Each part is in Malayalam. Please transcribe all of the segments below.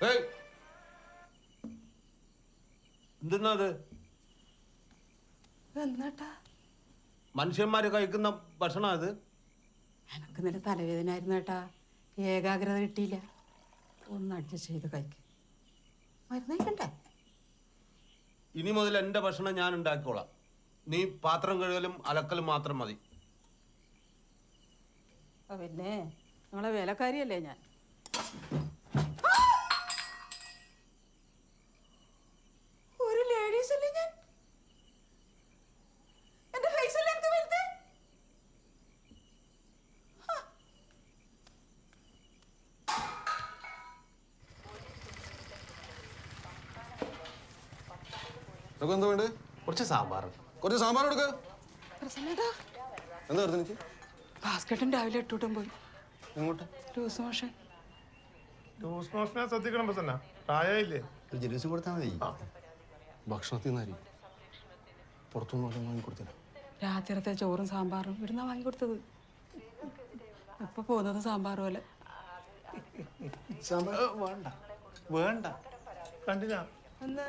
ഏയ്. എന്തെന്നാ അത്? എന്നാട്ടാ മനുഷ്യന്മാര് കഴിക്കുന്ന ഭക്ഷണം അത് എനക്ക് നിന്റെ തലവേദന ആയിരുന്നു ഏട്ടാ ഏകാഗ്രത കിട്ടിയില്ല. ഒന്ന് അഡ്ജസ്റ്റ് ചെയ്ത് കഴിക്കും. മരുന്ന് കഴിക്കണ്ടേ? ഇനി മുതൽ എന്റെ ഭക്ഷണം ഞാൻ ഉണ്ടാക്കിക്കോളാം. നീ പാത്രം കഴുകലും അലക്കലും മാത്രം മതി. പിന്നെ നിങ്ങളെ വേലക്കാരിയല്ലേ ഞാൻ ഒരു ലേഡീസ് അല്ലേ ഞാൻ എന്റെ ഫേസ് അല്ലേ എനിക്ക് വലുത് ഇതൊക്കെ എന്താ വേണ്ടത്? കുറച്ച് സാമ്പാർ. കുറച്ച് സാമ്പാർ എടുക്ക പ്രസന്നേട്ടാ. എന്താ എനിക്ക് രാവിലെ എട്ടൂട്ടം പോയി. എങ്ങോട്ട്? Loose motion. ലൂസ് മോഷനെ ശ്രദ്ധിക്കണം പ്രസന്ന. പ്രായമില്ലേ ഒരു ജലൂസ് കൊടുത്താൽ മതി. ഭക്ഷണത്തിൽ നിന്നായി പുറത്തുനിന്ന് വല്ലതും വാങ്ങി കൊടുത്തില്ല. രാത്രിത്തെ ചോറും സാമ്പാറും ഇവിടുന്ന വാങ്ങിക്കൊടുത്തത് ഇപ്പൊ പോകുന്നത് സാമ്പാർ പോലെ. സാമ്പാർ? വേണ്ട. വേണ്ട. കണ്ടിനാ എന്താ?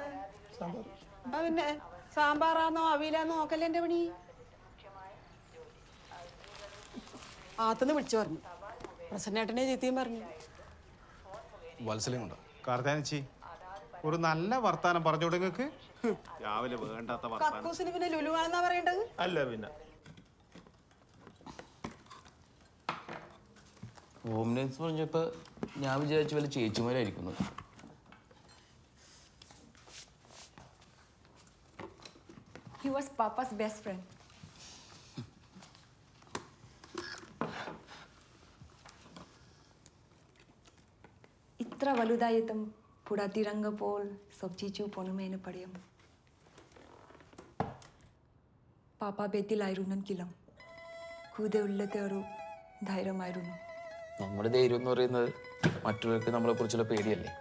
സാമ്പാർ. പിന്നെ സാമ്പാറാന്നോ അവിയിലാന്നോ നോക്കല്ലേ എന്റെ പണി? ആത്തുനിന്ന് വിളിച്ചു പറഞ്ഞു. പ്രസന്നേട്ടനെ ചീത്തയും പറഞ്ഞു. വത്സലയും കാർത്താനച്ചി ഒരു നല്ല വർത്താനം പറഞ്ഞു നിങ്ങൾക്ക് രാവിലെ വേണ്ടാത്ത കക്കൂസിന് പിന്നെ ലുലുവാണെന്നാ പറയേണ്ടത്? അല്ല പിന്നെ. ഹോം നേഴ്സ് പറഞ്ഞപ്പോൾ ഞാൻ വിചാരിച്ചു വല്ല ചേച്ചിമാരായിരിക്കുന്നു. He was Papa's best friend. ഇത്ര വലുതായിട്ടും പുടാത്തിരങ്ക പോൽ സബ്ജിച്ചു പൊണമേന പടയും. പാപ്പ ബെത്തിലായിരുന്നെങ്കിലും കൂടെ ഉള്ളത്തെ ഒരു ധൈര്യമായിരുന്നു. നമ്മുടെ ധൈര്യം എന്ന് പറയുന്നത് മറ്റുള്ളവർക്ക് നമ്മളെ കുറിച്ചുള്ള പേടിയല്ലേ?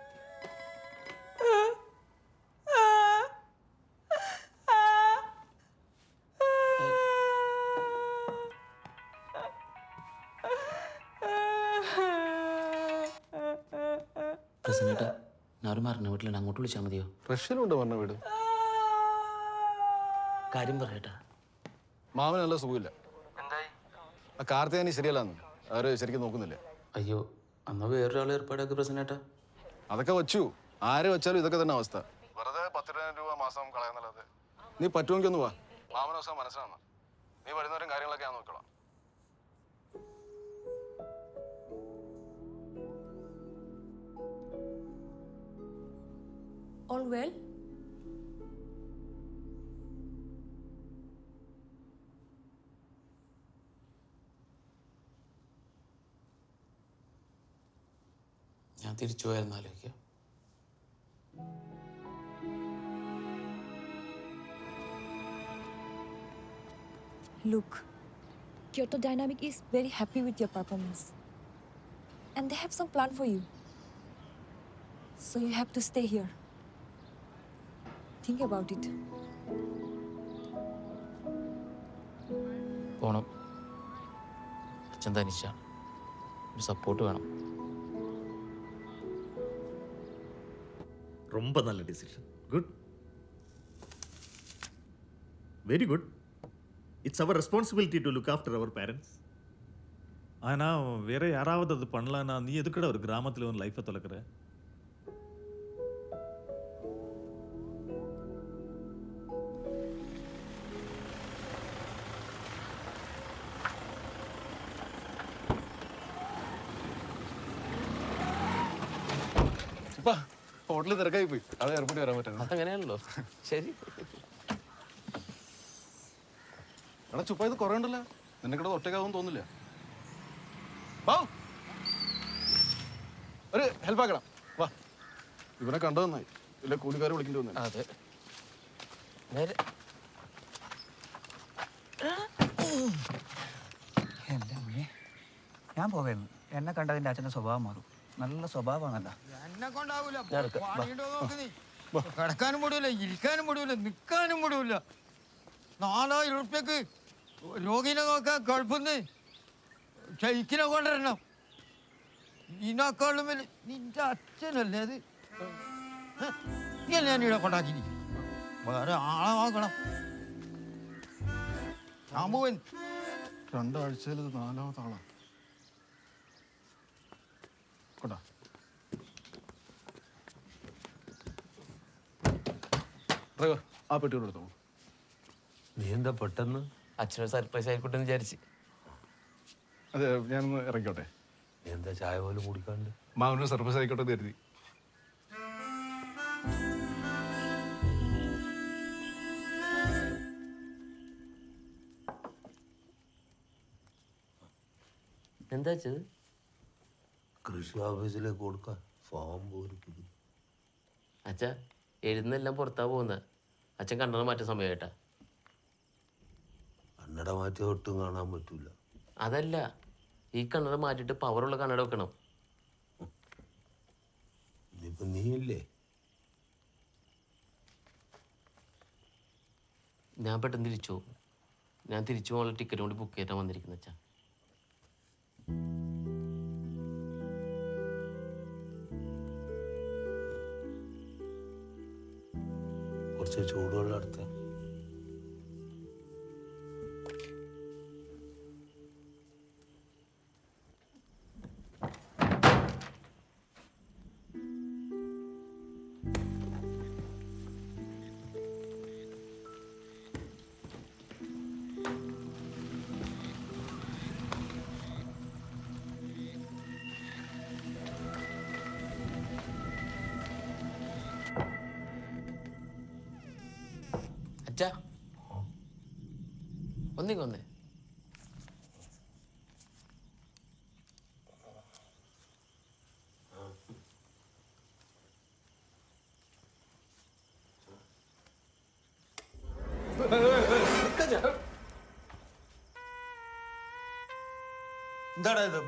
പ്രസന്നേട്ടാ ഞാൻ ഒരു മരണ വീട്ടിലുണ്ട് അങ്ങോട്ട് വിളിച്ചാൽ മതിയോ? റഷ്യയിലുണ്ട് പറഞ്ഞ വീട്? കാര്യം പറയട്ടാ. മാമന് നല്ല സുഖമില്ല. ആ കാർത്തികാനി ശരിയല്ലാന്ന്. അവർ ശരിക്കും നോക്കുന്നില്ല. അയ്യോ അന്ന് വേറൊരാൾ ഏർപ്പാടാക്കി പ്രസന്നേട്ടാ. അതൊക്കെ വച്ചു. ആര് വെച്ചാലും ഇതൊക്കെ തന്നെ അവസ്ഥ. വെറുതെ പത്തിരണ്ടായിരം രൂപ മാസം കളയാന്നല്ലാതെ. നീ പറ്റുമെങ്കിൽ ഒന്ന് വാ. മാമന ദിവസം മനസ്സിലാണ് നീ വരുന്നവരും കാര്യങ്ങളൊക്കെ ഞാൻ നോക്കണം ഓൾ വെൽ ഞാൻ തിരിച്ചു പോയായിരുന്നു ആലോചിക്കാം Look, Kyoto Dynamic is very happy with your performance. And they have some plan for you. So you have to stay here. Think about it. പോണം അച്ഛൻ തനിച്ചാണ് ഒരു സപ്പോർട്ട് വേണം ரொம்ப நல்ல decision good very good it's our responsibility to look after our parents ஆனால் வேற யாராவது அது பண்ணலன்னா நீ எதுக்குடா ஒரு கிராமத்தில் ஒரு லைஃப்பை தொலைக்கிற ഇപ്പൊ ഹോട്ടലിൽ തിരക്കായി പോയി. അത് എയർപോർട്ടിൽ വരാൻ പറ്റുന്നു അതങ്ങനെയാണല്ലോ. ശരി. എടാ ചുപ്പ ഇത് കുറേ ഉണ്ടല്ലോ. നിന്നെ കൂടെ ഒറ്റക്കാവും തോന്നില്ല വാ. ഒരു ഹെൽപ്പ് ആക്കണം വാ. ഇവനെ കണ്ടു നന്നായി. ഇല്ല കൂലിക്കാരെ വിളിക്കേണ്ടി വന്നു. അതെ. നേരെ. എന്റെ അമ്മേ ഞാൻ പോകായിരുന്നു എന്നെ കണ്ടതിന്റെ അച്ഛന്റെ സ്വഭാവം മാറും. നല്ല സ്വഭാവമാണല്ലോ. എന്നെ കൊണ്ടാവൂല. നോക്ക് നീ. കിടക്കാനും മുടിയില്ല ഇരിക്കാനും മുടിയില്ല നിൽക്കാനും മുടിയില്ല നാലായിരം ഉറുപ്പ്യക്ക് രോഗിനെ നോക്കാൻ ഗൾഫിന്ന്. ഷെയ്ക്കിനെ കൊണ്ടുവരണം. ഇതിനേക്കാളും വലിയ നിന്റെ അച്ഛനല്ലേ അത്? നീ അല്ലേ എന്നെ ഇവിടെ കൊണ്ടാക്കി വേറെ ആളെ നോക്കണം. ശാമ്പുവൻ രണ്ടാഴ്ചയിൽ നാലാമത്തെ ആളാ കൊണ്ടാ. ഡ്രൈവർ ആ പെട്ടിയോട് എടുത്തോ. നീ എന്താ പെട്ടെന്ന്? അച്ഛനൊരു സർപ്രൈസ് ആയിക്കോട്ടെ എന്ന് വിചാരിച്ച്. അതെ ഞാനൊന്ന് ഇറങ്ങിക്കോട്ടെ. നീ എന്താ ചായ പോലും കുടിക്കാണ്ട്? മാമനൊരു സർപ്രൈസ് ആയിക്കോട്ടെ എന്ന് കരുതി. എന്താ വെച്ചത് കൃഷി ഓഫീസിലേക്ക് കൊടുക്കാൻ ഫോം പോലും അച്ഛ എഴുന്നെല്ലാം പുറത്താ പോകുന്നത് അച്ഛൻ കണ്ണട മാറ്റ സമയമായിട്ടാ കണ്ണട മാറ്റി ഒട്ടും കാണാൻ പറ്റൂല. അതല്ല ഈ കണ്ണട മാറ്റിട്ട് പവറുള്ള കണ്ണട വെക്കണം. ഇനിയിപ്പോ നീയില്ലേ? ഞാൻ പെട്ടെന്ന് തിരിച്ചു ഞാൻ തിരിച്ചു പോകാനുള്ള ടിക്കറ്റ് കൂടി ബുക്ക് ചെയ്യാൻ വന്നിരിക്കുന്നത് അച്ഛാ. കുറച്ച് ചൂടുവെള്ളം എടുത്ത 그렇네 그렇네 나라에다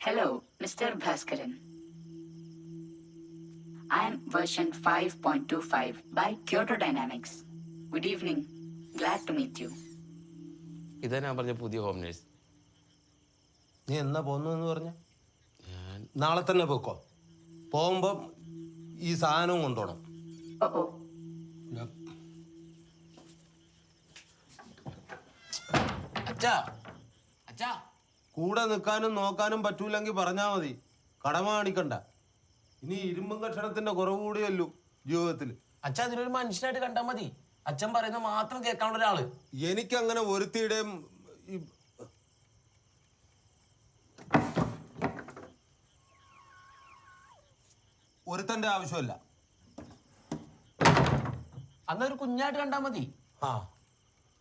Hello, Mr. Bhaskaran. I am version 5.25 by Kyoto Dynamics. Good evening. Glad to meet you. ഇതാ ഞാൻ പറഞ്ഞ പുതിയ ഹോം നേഴ്സ് നീ എന്നാ പോന്നെന്ന് പറഞ്ഞ ഞാൻ നാളെ തന്നെ പോക്കോ പോകുമ്പം ഈ സാധനവും കൊണ്ടുപോകണം Oh, oh. അച്ഛാ അച്ഛാ. കൂടെ നിൽക്കാനും നോക്കാനും പറ്റൂലെങ്കിൽ പറഞ്ഞാ മതി. കടമ കാണിക്കണ്ട. ഇനി ഇരുമ്പും കഷണത്തിന്റെ കുറവ് കൂടിയല്ലോ ജീവിതത്തിൽ അച്ഛാ അതിനൊരു മനുഷ്യനായിട്ട് കണ്ടാ മതി. അച്ഛൻ പറയുന്ന മാത്രം കേൾക്കാനുള്ള ഒരാൾ. എനിക്കങ്ങനെ ഒരുത്തിയുടെയും ഒരുത്തന്റെ ആവശ്യമല്ല. അന്നൊരു കുഞ്ഞായിട്ട് കണ്ടാ മതി. ആ.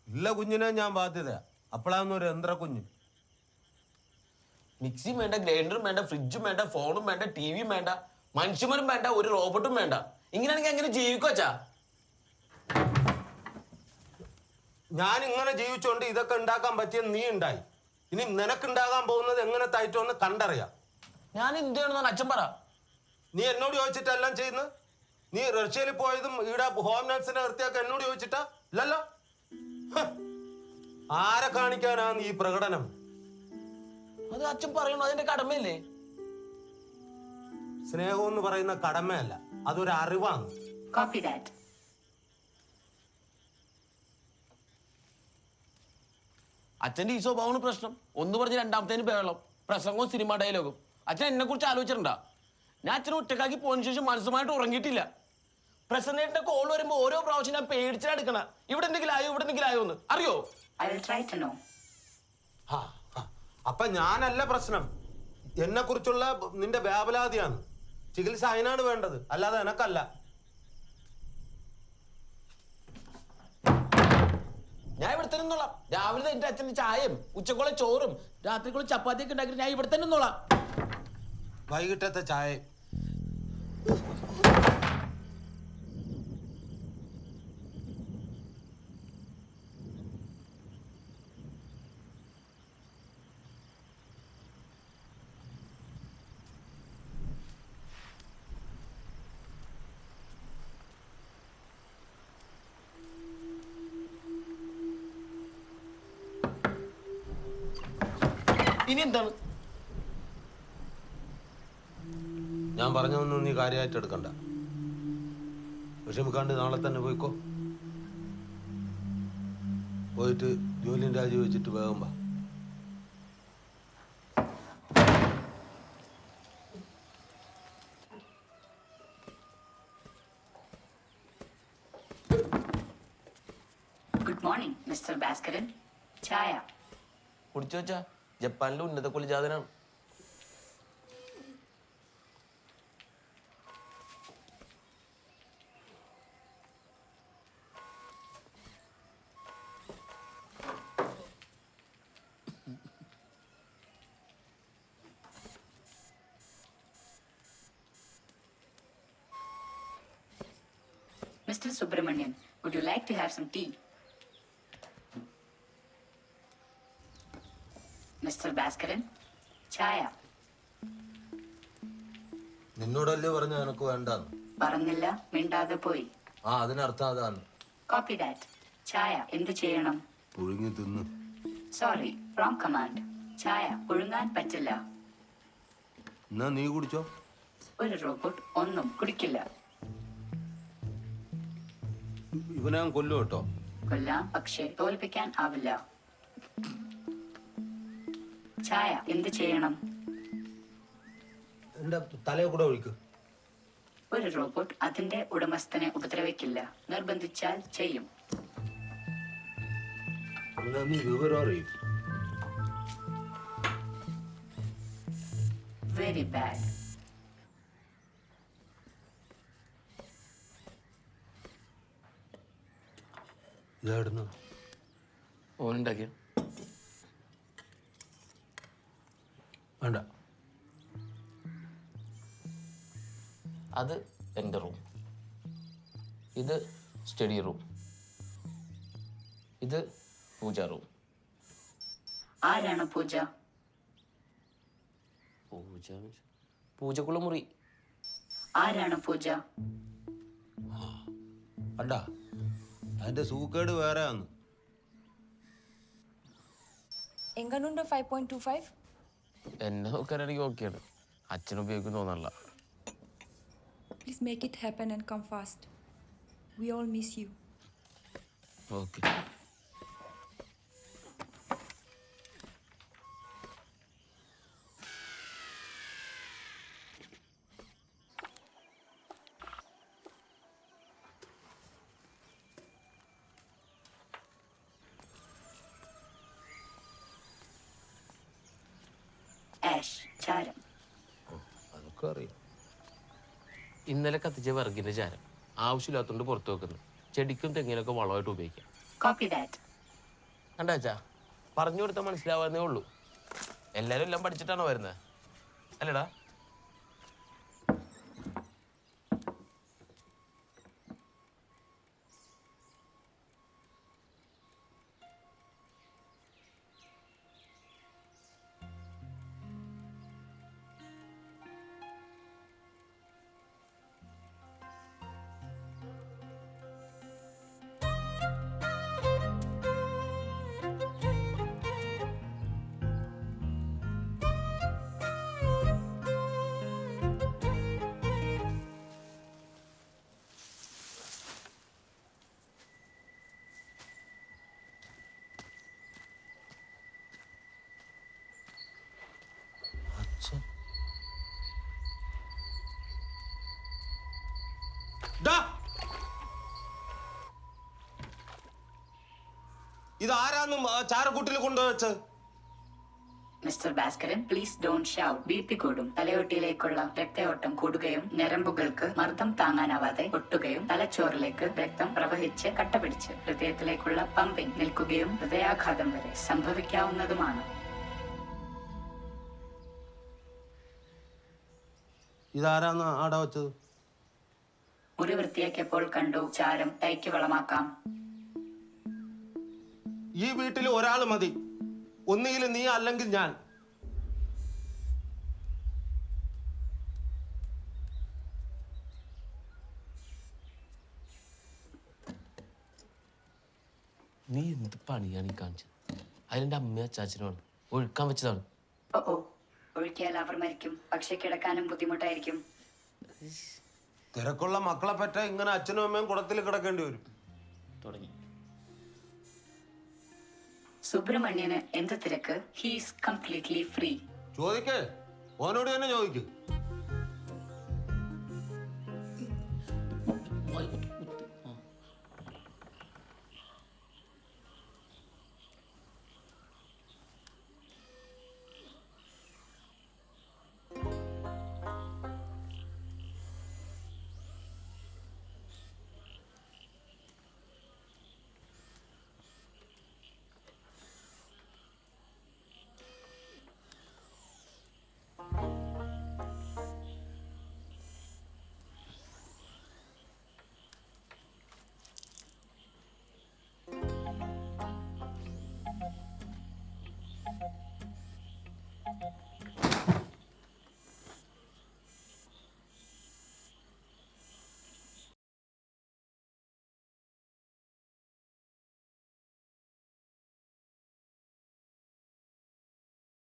ഇല്ല കുഞ്ഞിനെ ഞാൻ ബാധ്യത അപ്പോഴാന്ന് ഒരു യന്ത്ര കുഞ്ഞ്. മിക്സിയും വേണ്ട ഗ്രൈൻഡറും വേണ്ട ഫ്രിഡ്ജും വേണ്ട ഫോണും വേണ്ട ടി വിയും വേണ്ട മനുഷ്യന്മാരും വേണ്ട ഒരു റോബോട്ടും വേണ്ട. ഇങ്ങനെയാണെങ്കിൽ എങ്ങനെ ജീവിക്കോച്ചാ ഞാൻ ഇങ്ങനെ ജീവിച്ചോണ്ട് ഇതൊക്കെ ഉണ്ടാക്കാൻ പറ്റിയ നീ ഉണ്ടായി. ഇനി നിനക്കുണ്ടാകാൻ പോകുന്നത് എങ്ങനെ തായിട്ടോന്ന് കണ്ടറിയാം. ഞാൻ എന്ത് ചെയ്യണമെന്നാണ് അച്ഛൻ പറ. നീ എന്നോട് ചോദിച്ചിട്ടെല്ലാം ചെയ്യുന്നത്? നീ റഷ്യയിൽ പോയതും ഇവിടെ ഹോം നഴ്സിനെ നിർത്തിയൊക്കെ എന്നോട് ചോദിച്ചിട്ടാ? ഇല്ലല്ലോ. ആരെ കാണിക്കാനാണ് ഈ പ്രകടനം? അത് അച്ഛൻ പറയണു അതിന്റെ കടമയല്ലേ? സ്നേഹം എന്ന് പറയുന്ന കടമയല്ല അതൊരു അറിവാണ്. അച്ഛന്റെ ഈ സ്വഭാവമാണ് പ്രശ്നം. ഒന്ന് പറഞ്ഞ് രണ്ടാമത്തേന് ബഹളം. പ്രസംഗവും സിനിമ ഡയലോഗും. അച്ഛൻ എന്നെ കുറിച്ച് ആലോചിച്ചിട്ടുണ്ടാ? ഞാൻ അച്ഛനെ ഒറ്റക്കാക്കി പോയതിനു ശേഷം മനസ്സുമായിട്ട് ഉറങ്ങിയിട്ടില്ല. പ്രസന്റേറ്റിന്റെ കോൾ വരുമ്പോ ഓരോ പ്രാവശ്യം ഞാൻ പേടിച്ചാ എടുക്കണ. ഇവിടെ എന്തെങ്കിലും ആയോ ഇവിടെ എന്തെങ്കിലും ആയോ എന്ന്. അറിയോ? അപ്പൊ ഞാനല്ല പ്രശ്നം. എന്നെ കുറിച്ചുള്ള നിന്റെ വ്യാപലാതിയാണ്. ചികിത്സ അതിനാണ് വേണ്ടത്. അല്ലാതെ എനക്കല്ല. ഞാൻ ഇവിടെ തന്നെ നിന്നോളാം. രാവിലെ എന്റെ അച്ഛന്റെ ചായയും ഉച്ചക്കുള്ള ചോറും രാത്രിക്കുള്ള ചപ്പാത്തിയൊക്കെ ഉണ്ടാക്കിയിട്ട് ഞാൻ ഇവിടെ തന്നെ നിന്നോളാം. വൈകിട്ടത്തെ ചായ ഇനി എന്താണ്? ഞാൻ പറഞ്ഞൊന്നും നീ കാര്യമായിട്ട് എടുക്കണ്ട. വിഷമിക്കാണ്ട് നാളെ തന്നെ പോയിക്കോ. പോയിട്ട് ജോലിയും രാജിവെച്ചിട്ട് വേഗം വാ. ഗുഡ് മോർണിംഗ് മിസ്റ്റർ ഭാസ്കരൻ ചായ. കുടിച്ചോച്ചാ ജപ്പാനിലെ ഉന്നത കുലജാതനാണ് Mr. Subramanian, would you like to have some tea? Bhaskaran, ചായ നിന്നോടല്ലേ പറഞ്ഞ എനക്ക് വേണ്ടാന്ന്. പറഞ്ഞില്ല മിണ്ടാതെ പോയി. ആ അതിനർത്ഥം അതാണ്. കോപ്പി ഡാറ്റ് ചായ എന്ത് ചെയ്യണം? പുഴുങ്ങി തിന്ന്. സോറി റോങ് കമാൻഡ് ചായ പുഴുങ്ങാൻ പറ്റില്ല. എന്നാ നീ കുടിച്ചോ? ഒരു റോബോട്ട് ഒന്നും കുടിക്കില്ല. ഇവനാ കൊല്ലു കേട്ടോ. കൊല്ലാം പക്ഷേ തോൽപ്പിക്കാൻ ആവില്ല. ചായ എന്ത് ചെയ്യണം? ഒരു റോബോട്ട് അതിന്റെ ഉടമസ്ഥനെ ഉപദ്രവിക്കില്ല. നിർബന്ധിച്ചാൽ ചെയ്യും. വെരി ബാഡ് ഓനുണ്ടാക്കിയ വേണ്ട. അത് എന്റെ റൂം. ഇത് സ്റ്റഡി റൂം. ഇത് പൂജ റൂം. ആരാണ് പൂജ? പൂജ പൂജക്കുള്ള മുറി ആരാണ് പൂജ? അണ്ട അതിന്റെ സൂക്കേട് വേറെ ആണ് എങ്ങനുണ്ട് ഫൈവ് പോയിന്റ് ടു ഫൈവ് എന്നെ നോക്കാനാണെങ്കിൽ ഓക്കെയാണ് അച്ഛൻ ഉപയോഗിക്കും തോന്നല്ല please make it happen and come fast we all miss you okay കത്തിച്ച വിറകിന്റെ ചാരം ആവശ്യമില്ലാത്തതുകൊണ്ട് പുറത്തു വെക്കുന്നു. ചെടിക്കും തെങ്ങിനൊക്കെ വളമായിട്ട് ഉപയോഗിക്കാം. കണ്ടാച്ചാ പറഞ്ഞു കൊടുത്താൽ മനസ്സിലാവാന്നേ ഉള്ളൂ. എല്ലാരും എല്ലാം പഠിച്ചിട്ടാണോ വരുന്നത് അല്ലടാ. ഇതാരാന്നും ആരാന്ന് ചാരക്കൂട്ടിൽ കൊണ്ടുവച്ചത് mister Bhaskaran please don't shout B P കൂടും. തലയോട്ടിയിലേക്കുള്ള രക്തയോട്ടം കൂടുകയും ഞരമ്പുകൾക്ക് മർദ്ദം താങ്ങാനാവാതെ ഒട്ടുകയും തലച്ചോറിലേക്ക് രക്തം പ്രവഹിച്ച് കട്ട പിടിച്ച് ഹൃദയത്തിലേക്കുള്ള പമ്പിംഗ് നിൽക്കുകയും ഹൃദയാഘാതം വരെ സംഭവിക്കാവുന്നതുമാണ്. ഇതാരാന്ന് ആടെ വെച്ചത് മുറി വൃത്തിയാക്കിയപ്പോൾ കണ്ടു ചാരം തൈക്ക് വളമാക്കാം. ഈ വീട്ടിൽ ഒരാൾ മതി. ഒന്നുകിൽ നീ അല്ലെങ്കിൽ ഞാൻ. നീ എന്ത് പണിയാണ് ഈ കാണിച്ചത്? അതിലെന്റെ അമ്മയും അച്ചാച്ചനുമാണ് ഒഴുക്കാൻ വെച്ചതാണ്. ഓ ഓ. ഒഴുക്കിയാൽ അവർ മരിക്കും. പക്ഷെ കിടക്കാനും ബുദ്ധിമുട്ടായിരിക്കും. തിരക്കുള്ള മക്കളെ പറ്റ ഇങ്ങനെ അച്ഛനും അമ്മയും കുടത്തിൽ കിടക്കേണ്ടി വരും. തുടങ്ങി. സുബ്രഹ്മണ്യന് എന്ത് തിരക്ക്? ഹീസ് കംപ്ലീറ്റ്ലി ഫ്രീ ചോദിക്കേ. ഓനോട് തന്നെ ചോദിക്ക്.